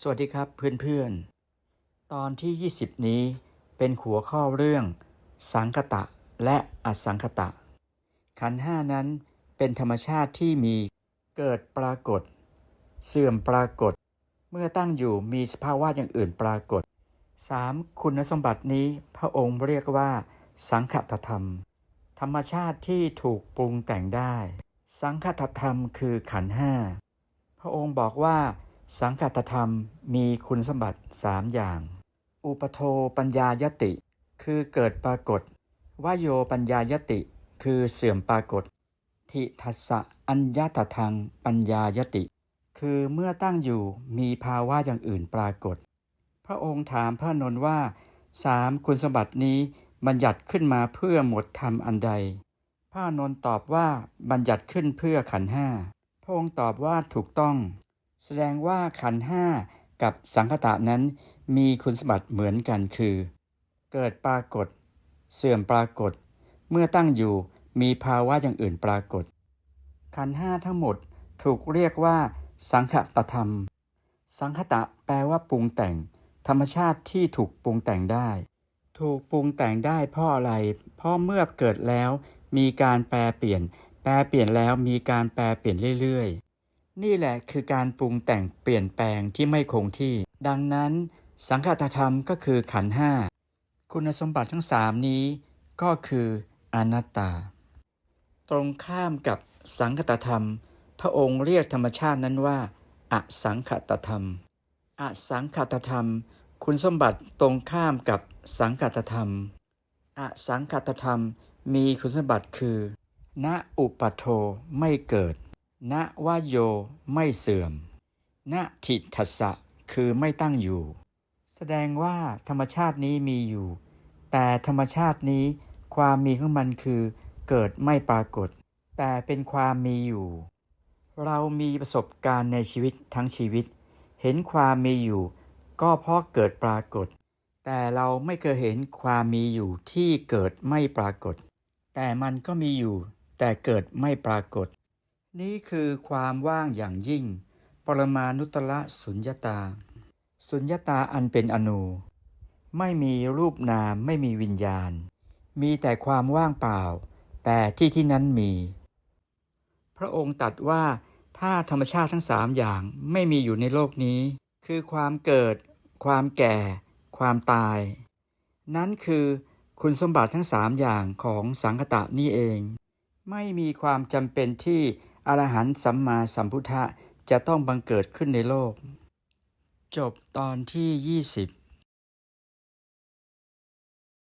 สวัสดีครับเพื่อนๆ ตอนที่ 20 นี้เป็นหัวข้อเรื่อง สังคตะและอสังคตะ ขันห้านั้นเป็นธรรมชาติที่มีเกิดปรากฏ เสื่อมปรากฏ เมื่อตั้งอยู่มีสภาวะอย่างอื่นปรากฏ 3. คุณสมบัตินี้พระองค์เรียกว่า สังคตธรรม ธรรมชาติที่ถูกปรุงแต่งได้ สังคตธรรมคือขันห้าพระองค์บอกว่า สังคตธรรมมีคุณสมบัติสามอย่าง อุปโทปัญญายติ คือเกิดปรากฏวโยปัญญายติ คือเสื่อมปรากฏ ทิทัสสะอัญญาตทังปัญญายติ คือเมื่อตั้งอยู่มีภาวะอย่างอื่นปรากฏ พระองค์ถามพระนนท์ว่าสามคุณสมบัตินี้บัญญัติขึ้นมาเพื่อหมดธรรมอันใด พระนนท์ตอบว่าบัญญัติขึ้นเพื่อขันห้าพระองค์ตอบว่าถูกต้อง แสดงว่าขันห้ากับสังคตะนั้นมีคุณสมบัติเหมือนกันคือ เกิดปรากฏ เสื่อมปรากฏ เมื่อตั้งอยู่มีภาวะอย่างอื่นปรากฏ ขันห้าทั้งหมดถูกเรียกว่า สังคตธรรม สังคตะแปลว่าปรุงแต่ง ธรรมชาติที่ถูกปรุงแต่งได้ ถูกปรุงแต่งได้เพราะอะไร เพราะเมื่อเกิดแล้ว มีการแปลเปลี่ยน แปลเปลี่ยนแล้วมีการแปลเปลี่ยนเรื่อยๆ นี่แหละคือการปรุงแต่งเปลี่ยนแปลงที่ไม่คงที่ ดังนั้น สังคตธรรมก็คือขันห้าคุณสมบัติทั้งสามนี้ ก็คืออนัตตา ตรงข้ามกับสังคตธรรม พระองค์เรียกธรรมชาตินั้นว่า อสังคตธรรม อสังคตธรรม คุณสมบัติตรงข้ามกับสังคตธรรม อสังคตธรรมมีคุณสมบัติคือ ณอุปัโทไม่เกิด ณวโยไม่เสื่อมณทิทัสสะคือไม่ตั้งอยู่ แสดงว่าธรรมชาตินี้มีอยู่ แต่ธรรมชาตินี้ความมีของมันคือ เกิดไม่ปรากฏ แต่เป็นความมีอยู่ เรามีประสบการณ์ในชีวิตทั้งชีวิต เห็นความมีอยู่ ก็เพราะเกิดปรากฏ แต่เราไม่เคยเห็นความมีอยู่ที่เกิดไม่ปรากฏ แต่มันก็มีอยู่ แต่เกิดไม่ปรากฏ นี่คือความว่างอย่างยิ่ง ปรมานุตตระสุญญตา สุญญตาอันเป็นอนูไม่มีรูปนามไม่มีวิญญาณ มีแต่ความว่างเปล่า แต่ที่ที่นั้นมี พระองค์ตรัสว่าถ้าธรรมชาติทั้งสามอย่างไม่มีอยู่ในโลกนี้ คือความเกิด ความแก่ ความตาย นั้นคือคุณสมบัติทั้งสามอย่างของสังคตะนี่เอง ไม่มีความจำเป็นที่ อรหันต์สัมมาสัมพุทธะจะต้องบังเกิดขึ้นในโลก จบตอนที่ 20